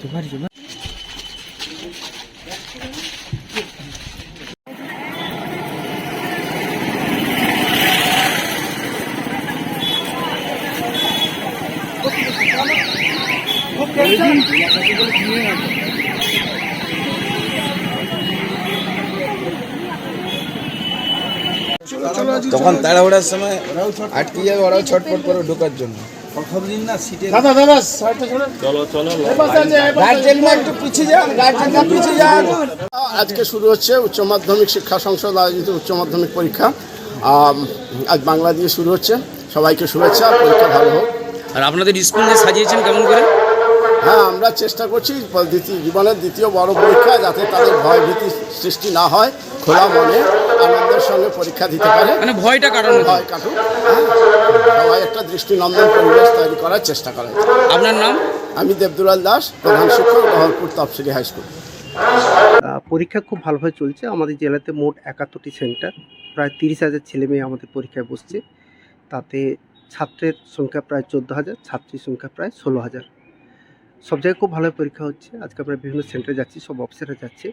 জোগাড় জোগাড় খুব টেনশন তখন তাড়াহুড়ার সময় আটকে যাবে ওরাও ছটফট করে ঢোকার জন্য। দাদা দাদা সাইডটা সরে। একটু পিছিয়ে যান গার্জেন পিছিয়ে যান। আজকে শুরু হচ্ছে উচ্চ মাধ্যমিক শিক্ষা সংসদ আয়োজিত উচ্চ মাধ্যমিক পরীক্ষা। আজ বাংলা দিয়ে শুরু হচ্ছে। সবাইকে শুভেচ্ছা পরীক্ষা ভালো হোক। আর আপনাদের স্কুল যে সাজিয়েছেন কেমন করে? হ্যাঁ আমরা চেষ্টা করছি দ্বিতীয় জীবনের দ্বিতীয় বড় পরীক্ষা যাতে তাদের ভয় ভয়ভীতি সৃষ্টি না হয় খোলা মনে। আনন্দের সঙ্গে পরীক্ষা দিতে পারে। মানে ভয়টা কাটানো ভয় কাটুক হ্যাঁ। সবাই একটা দৃষ্টিনন্দন পরিবেশ তৈরি করার চেষ্টা করা। আপনার নাম? আমি দেবদুলাল দাস প্রধান শিক্ষক বহরপুর তফসিলি হাই স্কুল। পরীক্ষা খুব ভালোভাবে চলছে। আমাদের জেলাতে মোট একাত্তরটি সেন্টার প্রায় তিরিশ হাজার ছেলে মেয়ে আমাদের পরীক্ষায় বসছে। তাতে ছাত্রের সংখ্যা প্রায় চোদ্দ হাজার ছাত্রীর সংখ্যা প্রায় ষোলো হাজার। সব জায়গায় খুব ভালো পরীক্ষা হচ্ছে। আজকে আমরা বিভিন্ন সেন্টারে যাচ্ছি সব অফিসাররা যাচ্ছে।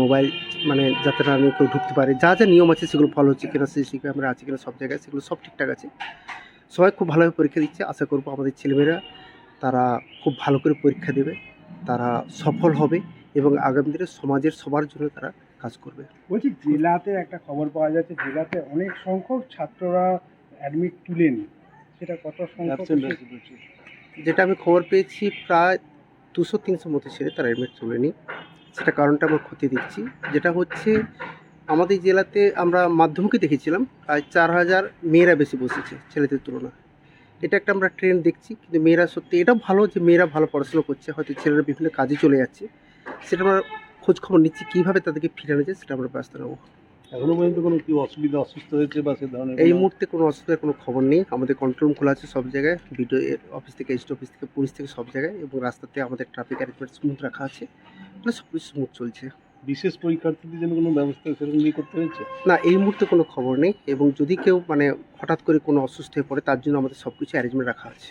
মোবাইল মানে যাতে না নিয়ে কেউ ঢুকতে পারে। যা যা নিয়ম আছে সেগুলো ফলো হচ্ছে কিনা সিসি ক্যামেরা আছে কিনা সব জায়গায় সেগুলো সব ঠিকঠাক আছে। সবাই খুব ভালোভাবে পরীক্ষা দিচ্ছে আশা করব আমাদের ছেলেমেয়েরা তারা খুব ভালো করে পরীক্ষা দেবে তারা সফল হবে এবং আগামী দিনে সমাজের সবার জন্য তারা কাজ করবে। বলছি জেলাতে একটা খবর পাওয়া যাচ্ছে জেলাতে অনেক সংখ্যক ছাত্ররা অ্যাডমিট তুলেন। সেটা কত সংখ্যক যেটা আমি খবর পেয়েছি প্রায় দুশো তিনশো মতো ছেলে তারা এডমিট তোলেনি। সেটা কারণটা আমরা ক্ষতি দিচ্ছি যেটা হচ্ছে, আমাদের জেলাতে আমরা মাধ্যমকে দেখেছিলাম, প্রায় চার হাজার মেয়েরা বেশি বসেছে ছেলেদের তুলনায়। এটা একটা আমরা ট্রেন্ড দেখছি, কিন্তু মেয়েরা সত্যি এটাও ভালো যে মেয়েরা ভালো পড়াশোনা করছে, হয়তো ছেলেরা বিভিন্ন কাজে চলে যাচ্ছে। সেটা আমরা খোঁজখবর নিচ্ছি, কীভাবে তাদেরকে ফিরানো যায়, সেটা আমরা ব্যস্ত নেব। এখনও পর্যন্ত কোনো কি অসুবিধা অসুস্থ হয়েছে বা সে ধরনের এই মুহূর্তে কোনো অসুবিধার কোনো খবর নেই। আমাদের কন্ট্রোল রুম খোলা আছে সব জায়গায়। বিডিও অফিস থেকে এসডি অফিস থেকে পুলিশ থেকে সব জায়গায় এবং রাস্তাতে আমাদের ট্রাফিক অ্যারেঞ্জমেন্ট স্মুথ রাখা আছে। মানে সব কিছু স্মুথ চলছে। বিশেষ পরীক্ষার্থীদের জন্য কোনো ব্যবস্থা সেরকম নিয়ে করতে হয়েছে? না এই মুহূর্তে কোনো খবর নেই এবং যদি কেউ মানে হঠাৎ করে কোনো অসুস্থ হয়ে পড়ে তার জন্য আমাদের সব কিছু অ্যারেঞ্জমেন্ট রাখা আছে।